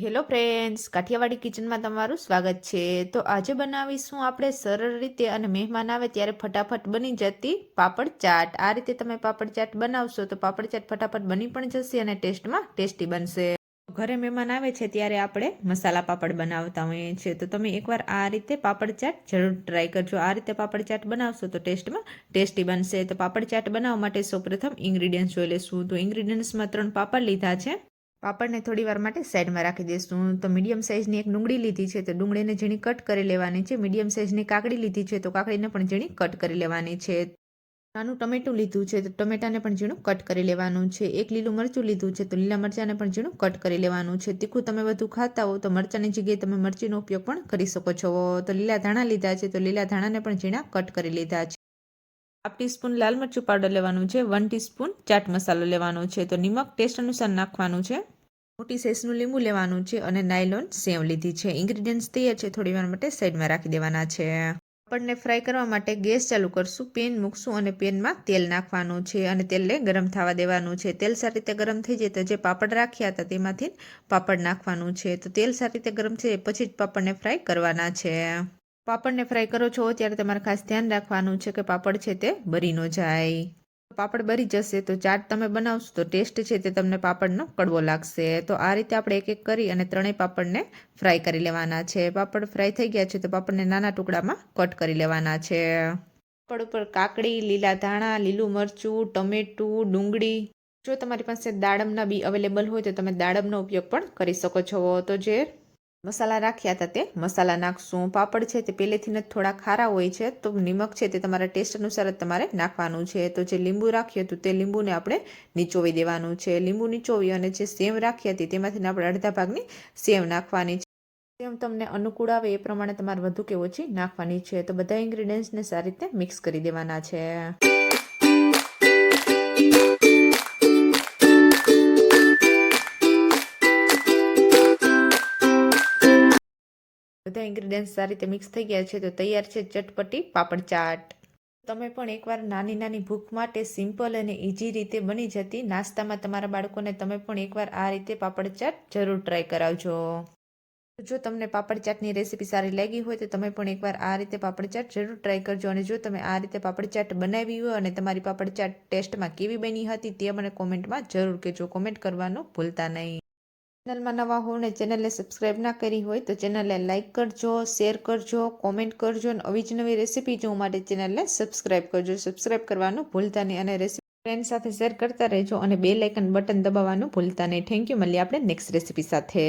Hello friends, Kathiawadi કિચનમાં તમારું સ્વાગત છે. તો આજે બનાવીશું આપણે સરળ રીતે અને મહેમાન આવે ત્યારે ફટાફટ બની જતી પાપડ ચાટ. આ રીતે તમે પાપડ ચાટ બનાવશો તો પાપડ ચાટ ફટાફટ બની પણ જશે અને ટેસ્ટમાં ટેસ્ટી બનશે. ઘરે મહેમાન આવે છે ત્યારે આપણે મસાલા પાપડ બનાવતા હોઈએ છીએ. તો તમે એકવાર આ રીતે પાપડ ચાટ જરૂર ટ્રાય કરજો. આ રીતે પાપડ ચાટ બનાવશો તો ટેસ્ટમાં ટેસ્ટી બનશે. તો પાપડ ચાટ બનાવવા માટે સૌપ્રથમ ઇન્ગ્રીડિયન્ટ્સ જોઈ લઈશું તો ઇન્ગ્રીડિયન્ટ્સમાં ત્રણ પાપડ લીધા છે. પાપડને થોડી વાર માટે સાઈડમાં રાખી દઈશું. તો મીડિયમ સાઇઝની એક ડુંગળી લીધી છે, તો ડુંગળીને ઝીણી કટ કરી લેવાની છે. મીડિયમ સાઇઝની કાકડી લીધી છે, તો કાકડીને પણ ઝીણી કટ કરી લેવાની છે. નાનું ટમેટું લીધું છે, તો ટમેટાને પણ ઝીણું કટ કરી લેવાનું છે. એક લીલું મરચું લીધું છે, તો લીલા મરચાંને પણ ઝીણું કટ કરી લેવાનું છે. તીખું તમે વધુ ખાતા હો, તો મરચાંની જગ્યાએ તમે મરચીનો ઉપયોગ પણ કરી શકો છો. તો લીલા ધાણા લીધા છે, તો લીલા ધાણાને પણ ઝીણા કટ કરી લીધા છે. હાફ ટીસ્પૂન લાલ મરચું પાવડર લેવાનું છે, વન ટીસ્પૂન ચાટ મસાલો લેવાનો છે. તો નિમક ટેસ્ટ અનુસાર નાખવાનું છે. મોટી સાઇઝનું લીંબુ લેવાનું છે અને નાયલોન સેવ લીધી છે. ઇન્ગ્રીડિયન્ટ્સ તૈયાર છે, થોડી વાર માટે સાઈડમાં રાખી દેવાના છે. આપણને ફ્રાય કરવા માટે ગેસ ચાલુ કરશું, પેન મૂકશું અને પેનમાં તેલ નાખવાનું છે અને તેલને ગરમ થવા દેવાનું છે. તેલ સારી રીતે ગરમ થઈ જાય તો જે પાપડ રાખ્યા હતા તેમાંથી પાપડ નાખવાનું છે. તો તેલ સારી રીતે ગરમ થઈ જાય પછી જ પાપડને ફ્રાય કરવાના છે. પાપડને ફ્રાય કરો છો, ત્યારે તમારે ખાસ ધ્યાન રાખવાનું છે કે પાપડ છે તે બરી ન જાય. પાપડ બરી જશે, તો ચાટ તમે બનાવશો, તો ટેસ્ટ છે તે તમને પાપડનો કડવો લાગશે. તો આ રીતે આપણે એક એક કરી અને ત્રણેય પાપડને ફ્રાય કરી લેવાના છે. પાપડ ફ્રાય થઈ ગયા છે, તો પાપડને નાના ટુકડામાં કટ કરી લેવાના છે. પાપડ ઉપર કાકડી, લીલા ધાણા, લીલું મરચું, ટમેટું, ડુંગળી. જો તમારી પાસે દાડમના બી અવેલેબલ હોય, તો તમે દાડમનો ઉપયોગ પણ કરી શકો છો. તો જે મસાલા રાખ્યા હતા તે. મસાલા નાખશું પાપડ છે તે પહેલેથી જ થોડા ખારા હોય છે. તો નિમક છે તે તમારા ટેસ્ટ અનુસાર જ તમારે નાખવાનું છે. તો જે લીંબુ રાખ્યું હતું તે લીંબુને આપણે નીચોવી દેવાનું છે. લીંબુ નીચોવી અને જે સેવ રાખી હતી તેમાંથી આપણે અડધા ભાગની સેવ નાખવાની છે. સેવ તમને અનુકૂળ આવે એ પ્રમાણે તમારે વધુ કે ઓછી નાખવાની છે. તો બધા ઇન્ગ્રીડિયન્ટ્સને સારી રીતે મિક્સ કરી દેવાના છે. બધા ઇન્ગ્રીડિયન્ટ્સ સારી રીતે મિક્સ થઈ ગયા છે, તો તૈયાર છે ચટપટી પાપડ ચાટ. તમે પણ એકવાર નાની નાની ભૂખ માટે સિમ્પલ અને ઇઝી રીતે બની જતી નાસ્તામાં તમારા બાળકોને તમે પણ એકવાર આ રીતે પાપડ ચાટ જરૂર ટ્રાય કરાવજો. જો તમને પાપડ ચાટની રેસીપી સારી લાગી હોય તો તમે પણ એકવાર આ રીતે પાપડ ચાટ જરૂર ટ્રાય કરજો અને જો તમે આ રીતે પાપડ ચાટ બનાવી હોય અને તમારી પાપડ ચાટ ટેસ્ટમાં કેવી બની હતી તે મને કોમેન્ટમાં જરૂર કહેજો. કોમેન્ટ કરવાનું ભૂલતા નહીં. ચેનલમાં નવા હો ને ચેનલને સબસ્ક્રાઈબ ના કરી હોય તો ચેનલને લાઇક કરજો, શેર કરજો, કોમેન્ટ કરજો અને આવી જ નવી રેસીપી જોવા માટે ચેનલને સબસ્ક્રાઈબ કરજો. સબસ્ક્રાઈબ કરવાનું ભૂલતા નહીં અને રેસીપી ફ્રેન્ડ સાથે શેર કરતા રહેજો અને બે લાઇકન બટન દબાવવાનું ભૂલતા નહીં. થેન્ક યુ મળીએ આપણે નેક્સ્ટ રેસીપી સાથે.